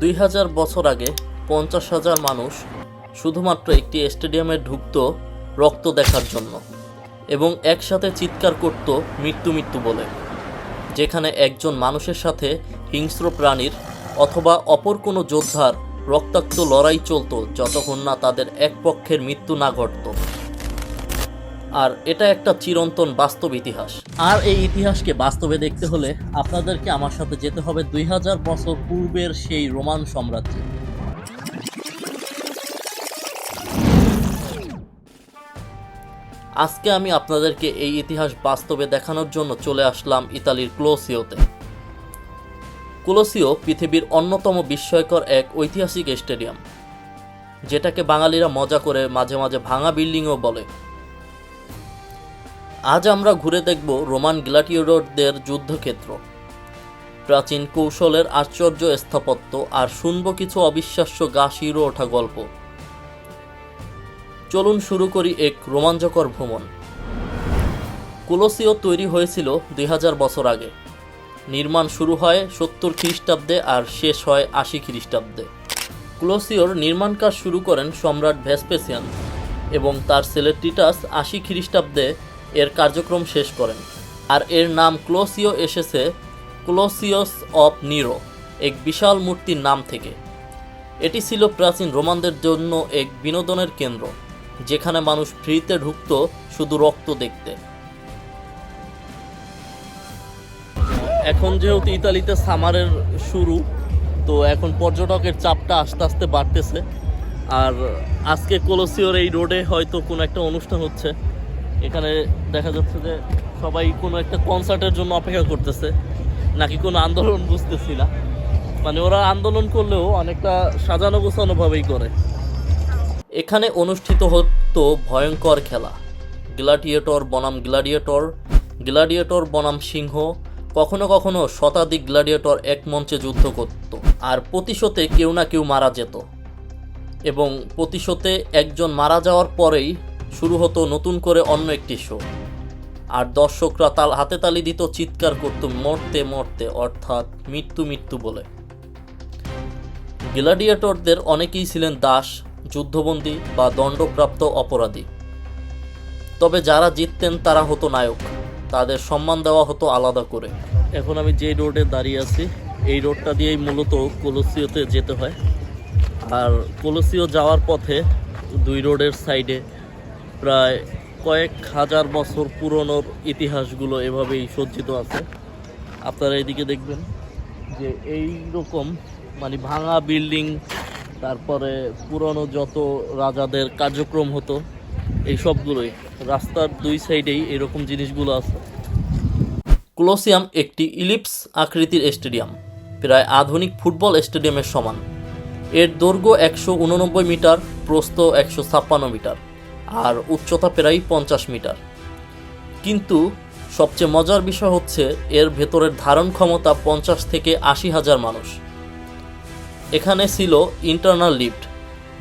দুই হাজার বছর আগে পঞ্চাশ হাজার মানুষ শুধুমাত্র একটি স্টেডিয়ামে ঢুকতো রক্ত দেখার জন্য এবং একসাথে চিৎকার করত মৃত্যু মৃত্যু বলে, যেখানে একজন মানুষের সাথে হিংস্র প্রাণীর অথবা অপর কোনো যোদ্ধার রক্তাক্ত লড়াই চলত যতক্ষণ না তাদের এক পক্ষের মৃত্যু না ঘটতো। আর এটা একটা চিরন্তন বাস্তব ইতিহাস। আর এই ইতিহাসকে বাস্তবে দেখতে হলে আপনাদেরকে আমার সাথে যেতে হবে দুই হাজার বছর পূর্বের সেই রোমান সাম্রাজ্যে। আজকে আমি আপনাদেরকে এই ইতিহাস বাস্তবে দেখানোর জন্য চলে আসলাম ইতালির ক্লোসিওতে। ক্লোসিও পৃথিবীর অন্যতম বিস্ময়কর এক ঐতিহাসিক স্টেডিয়াম, যেটাকে বাঙালিরা মজা করে মাঝে মাঝে ভাঙা বিল্ডিংও বলে। আজ আমরা ঘুরে দেখব রোমান গ্লাটিওরদের যুদ্ধক্ষেত্র। প্রাচীন কৌশলের আশ্চর্য স্থাপত্য আর শুনব কিছু অবিশ্বাস্য গা শিরো ওঠা গল্প। চলুন শুরু করি এক রোমাঞ্চকর ভ্রমণ। কুলোসিও তৈরি হয়েছিল দুই হাজার বছর আগে। নির্মাণ শুরু হয় সত্তর খ্রিস্টাব্দে আর শেষ হয় আশি খ্রিস্টাব্দে। ক্লোসিওর নির্মাণ কাজ শুরু করেন সম্রাট ভেসপেসিয়ান এবং তার ছেলে টিটাস আশি খ্রিস্টাব্দে এর কার্যক্রম শেষ করেন। আর এর নাম ক্লোসিও এসেছে ক্লোসিওস অফ নিরো, এক বিশাল মূর্তির নাম থেকে। এটি ছিল প্রাচীন রোমানদের জন্য এক বিনোদনের কেন্দ্র, যেখানে মানুষ ফ্রিতে ঢুকত শুধু রক্ত দেখতে। এখন যেহেতু ইতালিতে সামারের শুরু, তো এখন পর্যটকের চাপটা আস্তে আস্তে বাড়তেছে। আর আজকে কোলোসিওর এই রোডে হয়তো কোনো একটা অনুষ্ঠান হচ্ছে। এখানে দেখা যাচ্ছে যে সবাই কোনো একটা কনসার্টের জন্য অপেক্ষা করতেছে, নাকি কোনো আন্দোলন বুঝতেছি না। মানে ওরা আন্দোলন করলেও অনেকটা সাজানো গোছানোভাবেই করে। এখানে অনুষ্ঠিত হতো ভয়ঙ্কর খেলা। গ্লাডিয়েটর বনাম গ্লাডিয়েটর গ্লাডিয়েটর বনাম সিংহ, কখনো কখনো শতাধিক গ্লাডিয়েটর এক মঞ্চে যুদ্ধ করত, আর প্রতিশোতে কেউ না কেউ মারা যেত। এবং প্রতিশোতে একজন মারা যাওয়ার পরেই শুরু হতো নতুন করে অন্য একটি শো। আর দর্শকরা তাল, হাতে তালি দিত, চিৎকার করত, মরতে মরতে অর্থাৎ মৃত্যু মৃত্যু বলে। গ্লাডিয়েটরদের অনেকেই ছিলেন দাস, যুদ্ধবন্দী বা দণ্ডপ্রাপ্ত অপরাধী। তবে যারা জিততেন তারা হতো নায়ক। তাদের সম্মান দেওয়া হতো আলাদা করে। এখন আমি যে রোডে দাঁড়িয়ে আছি, এই রোডটা দিয়েই মূলত কলসিওতে যেতে হয়। আর কলসিও যাওয়ার পথে দুই রোডের সাইডে প্রায় কয়েক হাজার বছর পুরনোর ইতিহাসগুলো এভাবেই সজ্জিত আছে। আপনারা এদিকে দেখবেন যে এই রকম মানে ভাঙা বিল্ডিং, তারপরে পুরনো যত রাজাদের কার্যক্রম হতো, এই সবগুলোই। রাস্তার দুই সাইডেই এরকম জিনিসগুলো আছে। ক্লোসিয়াম একটি ইলিপস আকৃতির স্টেডিয়াম, প্রায় আধুনিক ফুটবল স্টেডিয়ামের সমান। এর দৈর্ঘ্য একশো উননব্বই মিটার, প্রস্থ একশো ছাপ্পান্ন মিটার। আর উচ্চতা প্রায় পঞ্চাশ মিটার। কিন্তু সবচেয়ে মজার বিষয় হচ্ছে এর ভেতরের ধারণ ক্ষমতা পঞ্চাশ থেকে আশি হাজার মানুষ। এখানে ছিল ইন্টারনাল লিফট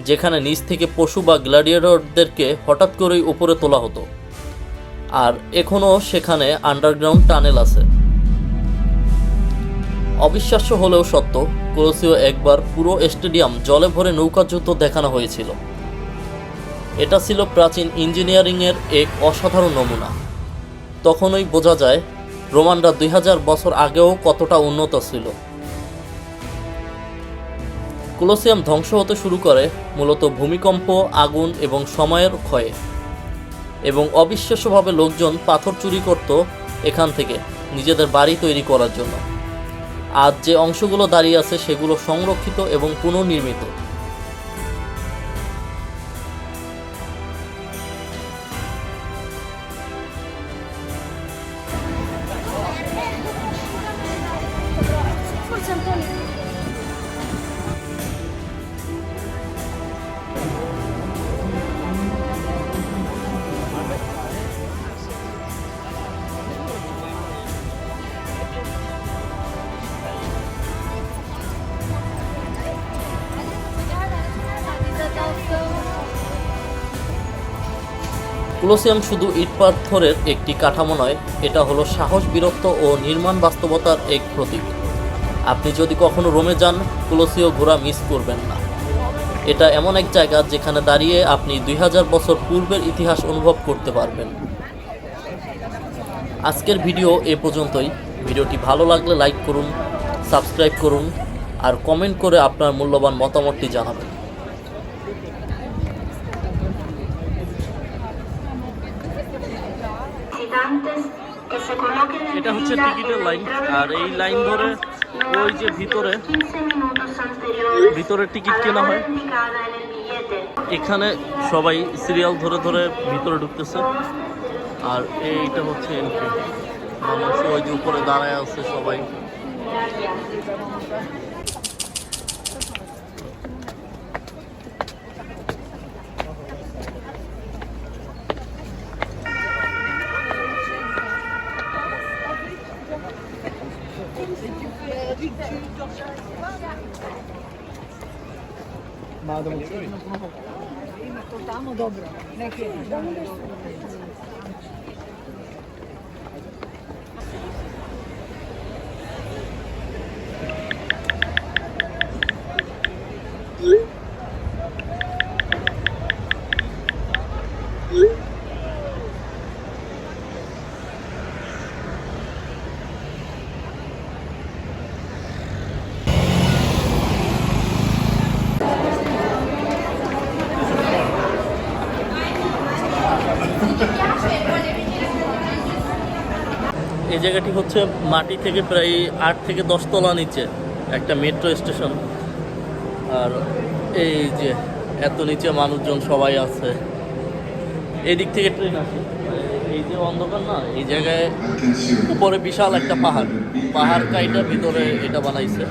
যেখানে নিচ থেকে পশু বা গ্ল্যাডিয়েটরদেরকে হঠাৎ করেই উপরে তোলা হতো। আর এখনও সেখানে আন্ডারগ্রাউন্ড টানেল আছে। অবিশ্বাস্য হলেও সত্য কোলোসিও একবার পুরো স্টেডিয়াম জলে ভরে নৌকাযুদ্ধ দেখানো হয়েছিল। এটা ছিল প্রাচীন ইঞ্জিনিয়ারিংয়ের এক অসাধারণ নমুনা। তখনই বোঝা যায়, রোমানরা দুই হাজার বছর আগেও কতটা উন্নত ছিল। কোলোসিয়াম ধ্বংস হতে শুরু করে মূলত ভূমিকম্প, আগুন এবং সময়ের ক্ষয়ে। এবং অবিশ্বাস্যভাবে লোকজন পাথর চুরি করত এখান থেকে নিজেদের বাড়ি তৈরি করার জন্য। আজ যে অংশগুলো দাঁড়িয়ে আছে সেগুলো সংরক্ষিত এবং পুনর্নির্মিত। Forse Antonio. কোলোসিয়াম শুধু ইট পাথরের একটি কাঠামো নয়, এটা হলো সাহস, বীরত্ব ও নির্মাণ বাস্তবতার এক প্রতীক আপনি যদি কখনো রোমে যান, কুলোসিও ঘোরা মিস করবেন না। এটা এমন এক জায়গা যেখানে দাঁড়িয়ে আপনি দুই হাজার বছর পূর্বের ইতিহাস অনুভব করতে পারবেন। আজকের ভিডিও এ পর্যন্তই। ভিডিওটি ভালো লাগলে লাইক করুন, সাবস্ক্রাইব করুন, আর কমেন্ট করে আপনার মূল্যবান মতামতটি জানাবেন। এটা হচ্ছে টিকিটের লাইন, আর এই লাইন ধরে ওই যে ভিতরে ভিতরে টিকিট কেনা হয়। এখানে সবাই সিরিয়াল ধরে ধরে ভিতরে ঢুকতেছে। আর এইটা হচ্ছে এন্ট্রি মানুষ ওই যে উপরে দাঁড়ায় আছে সবাই। nadamo. Ima to tamo dobro. Neki je dobro. এই জায়গাটি হচ্ছে মাটি থেকে প্রায় আট থেকে দশ তলা নিচে একটা মেট্রো স্টেশন। আর এই যে এত নিচে মানুষজন সবাই আছে। এই দিক থেকে ট্রেন আসে। এই যে অন্ধকার না, এই জায়গায় উপরে বিশাল একটা পাহাড়। পাহাড় কাইটা ভিতরে এটা বানাইছে।